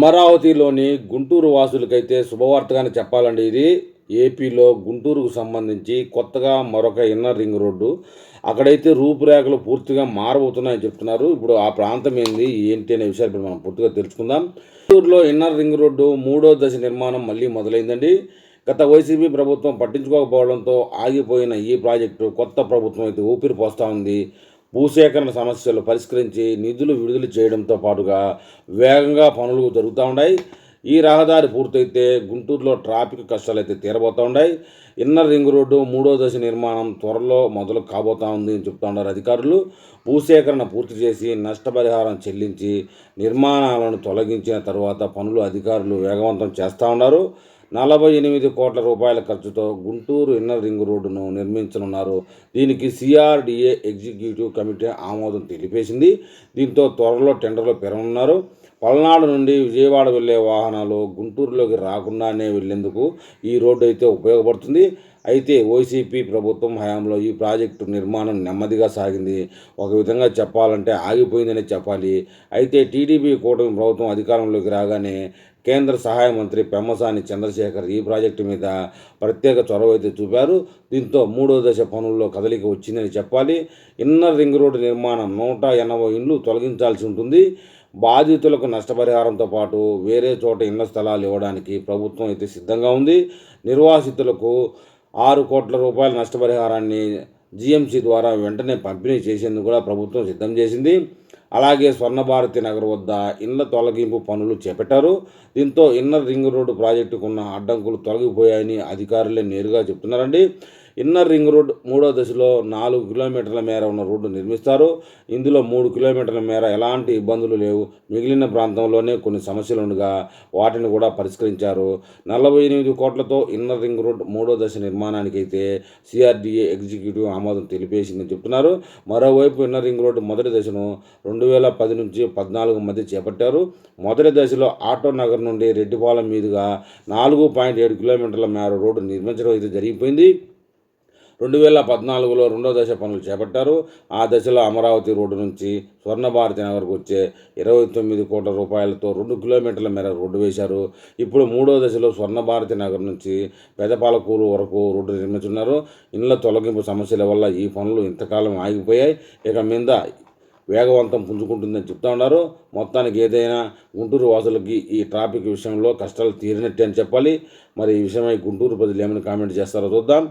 అమరావతిలోని గుంటూరు వాసులకైతే శుభవార్తగానే చెప్పాలండి ఇది. ఏపీలో గుంటూరుకు సంబంధించి కొత్తగా మరొక ఇన్నర్ రింగ్ రోడ్డు. అక్కడైతే రూపురేఖలు పూర్తిగా మారబోతున్నాయని చెప్తున్నారు. ఇప్పుడు ఆ ప్రాంతం ఏంది ఏంటి అనే విషయాలు ఇప్పుడు మనం పూర్తిగా తెలుసుకుందాం. గుంటూరులో ఇన్నర్ రింగ్ రోడ్డు మూడో దశ నిర్మాణం మళ్ళీ మొదలైందండి. గత వైసీపీ ప్రభుత్వం పట్టించుకోకపోవడంతో ఆగిపోయిన ఈ ప్రాజెక్టు కొత్త ప్రభుత్వం అయితే ఊపిరి పోస్తూ ఉంది. భూసేకరణ సమస్యలు పరిష్కరించి నిధులు విడుదల చేయడంతో పాటుగా వేగంగా పనులు జరుగుతూ ఉన్నాయి ఈ రహదారి పూర్తయితే గుంటూరులో ట్రాఫిక్ కష్టాలు అయితే తీరబోతూ ఉన్నాయి ఇన్నర్ రింగ్ రోడ్డు మూడో దశ నిర్మాణం త్వరలో మొదలు కాబోతా ఉంది అని చెప్తా ఉన్నారు అధికారులు. భూసేకరణ పూర్తి చేసి నష్టపరిహారం చెల్లించి నిర్మాణాలను తొలగించిన తర్వాత పనులు అధికారులు వేగవంతం చేస్తూ ఉన్నారు. నలభై ఎనిమిది కోట్ల రూపాయల ఖర్చుతో గుంటూరు ఇన్నర్ రింగ్ రోడ్డును నిర్మించనున్నారు. దీనికి సిఆర్డిఏ ఎగ్జిక్యూటివ్ కమిటీ ఆమోదం తెలిపేసింది. దీంతో త్వరలో టెండర్లు పెరగనున్నారు. పల్నాడు నుండి విజయవాడ వెళ్ళే వాహనాలు గుంటూరులోకి రాకుండానే వెళ్ళేందుకు ఈ రోడ్డు అయితే ఉపయోగపడుతుంది. అయితే వైసీపీ ప్రభుత్వం హయాంలో ఈ ప్రాజెక్టు నిర్మాణం నెమ్మదిగా సాగింది. ఒక విధంగా చెప్పాలంటే ఆగిపోయిందనే చెప్పాలి. అయితే టీడీపీ కూటమి ప్రభుత్వం అధికారంలోకి రాగానే కేంద్ర సహాయ మంత్రి పెమ్మసాని చంద్రశేఖర్ ఈ ప్రాజెక్టు మీద ప్రత్యేక చొరవ అయితే చూపారు. దీంతో మూడో దశ పనుల్లో కదలిక వచ్చిందని చెప్పాలి. ఇన్నర్ రింగ్ రోడ్డు నిర్మాణం నూట ఎనభై ఇండ్లు తొలగించాల్సి ఉంటుంది. బాధితులకు నష్టపరిహారంతో పాటు వేరే చోట ఇళ్ళ స్థలాలు ఇవ్వడానికి ప్రభుత్వం అయితే సిద్ధంగా ఉంది. నిర్వాసితులకు ఆరు కోట్ల రూపాయల నష్టపరిహారాన్ని జీఎంసీ ద్వారా వెంటనే పంపిణీ చేసేందుకు కూడా ప్రభుత్వం సిద్ధం చేసింది. అలాగే స్వర్ణభారతి నగర్ వద్ద ఇళ్ళ తొలగింపు పనులు చేపట్టారు. దీంతో ఇన్నర్ రింగ్ రోడ్డు ప్రాజెక్టుకున్న అడ్డంకులు తొలగిపోయాయని అధికారులే నేరుగా చెప్తున్నారండి. ఇన్నర్ రింగ్ రోడ్ మూడో దశలో నాలుగు కిలోమీటర్ల మేర ఉన్న రోడ్డు నిర్మిస్తారు. ఇందులో మూడు కిలోమీటర్ల మేర ఎలాంటి ఇబ్బందులు లేవు. మిగిలిన ప్రాంతంలోనే కొన్ని సమస్యలు ఉండగా వాటిని కూడా పరిష్కరించారు. నలభై ఎనిమిది కోట్లతో ఇన్నర్ రింగ్ రోడ్ మూడో దశ నిర్మాణానికి అయితే సిఆర్డీఏ ఎగ్జిక్యూటివ్ ఆమోదం తెలిపేసిందని చెప్తున్నారు. మరోవైపు ఇన్నర్ రింగ్ రోడ్ మొదటి దశను రెండు వేల పది నుంచి పద్నాలుగు మధ్య చేపట్టారు. మొదటి దశలో ఆటో నగర్ నుండి రెడ్డిపాలెం మీదుగా నాలుగు పాయింట్ ఏడు కిలోమీటర్ల మేర రోడ్డు నిర్మించడం అయితే జరిగిపోయింది. రెండు వేల పద్నాలుగులో రెండో దశ పనులు చేపట్టారు. ఆ దశలో అమరావతి రోడ్డు నుంచి స్వర్ణభారతి నగర్కు వచ్చే ఇరవై తొమ్మిది కోట్ల రూపాయలతో రెండు కిలోమీటర్ల మేర రోడ్డు వేశారు. ఇప్పుడు మూడో దశలో స్వర్ణభారతి నగర్ నుంచి పెదపాలకూరు వరకు రోడ్డు నిర్మించున్నారు. ఇళ్ళ తొలగింపు సమస్యల వల్ల ఈ పనులు ఇంతకాలం ఆగిపోయాయి. ఇక మీద వేగవంతం పుంజుకుంటుందని చెప్తా ఉన్నారు. మొత్తానికి ఏదైనా గుంటూరు వాసులకి ఈ ట్రాఫిక్ విషయంలో కష్టాలు తీరినట్టే అని చెప్పాలి. మరి ఈ విషయమై గుంటూరు ప్రజలు ఏమైనా కామెంట్ చేస్తారో చూద్దాం.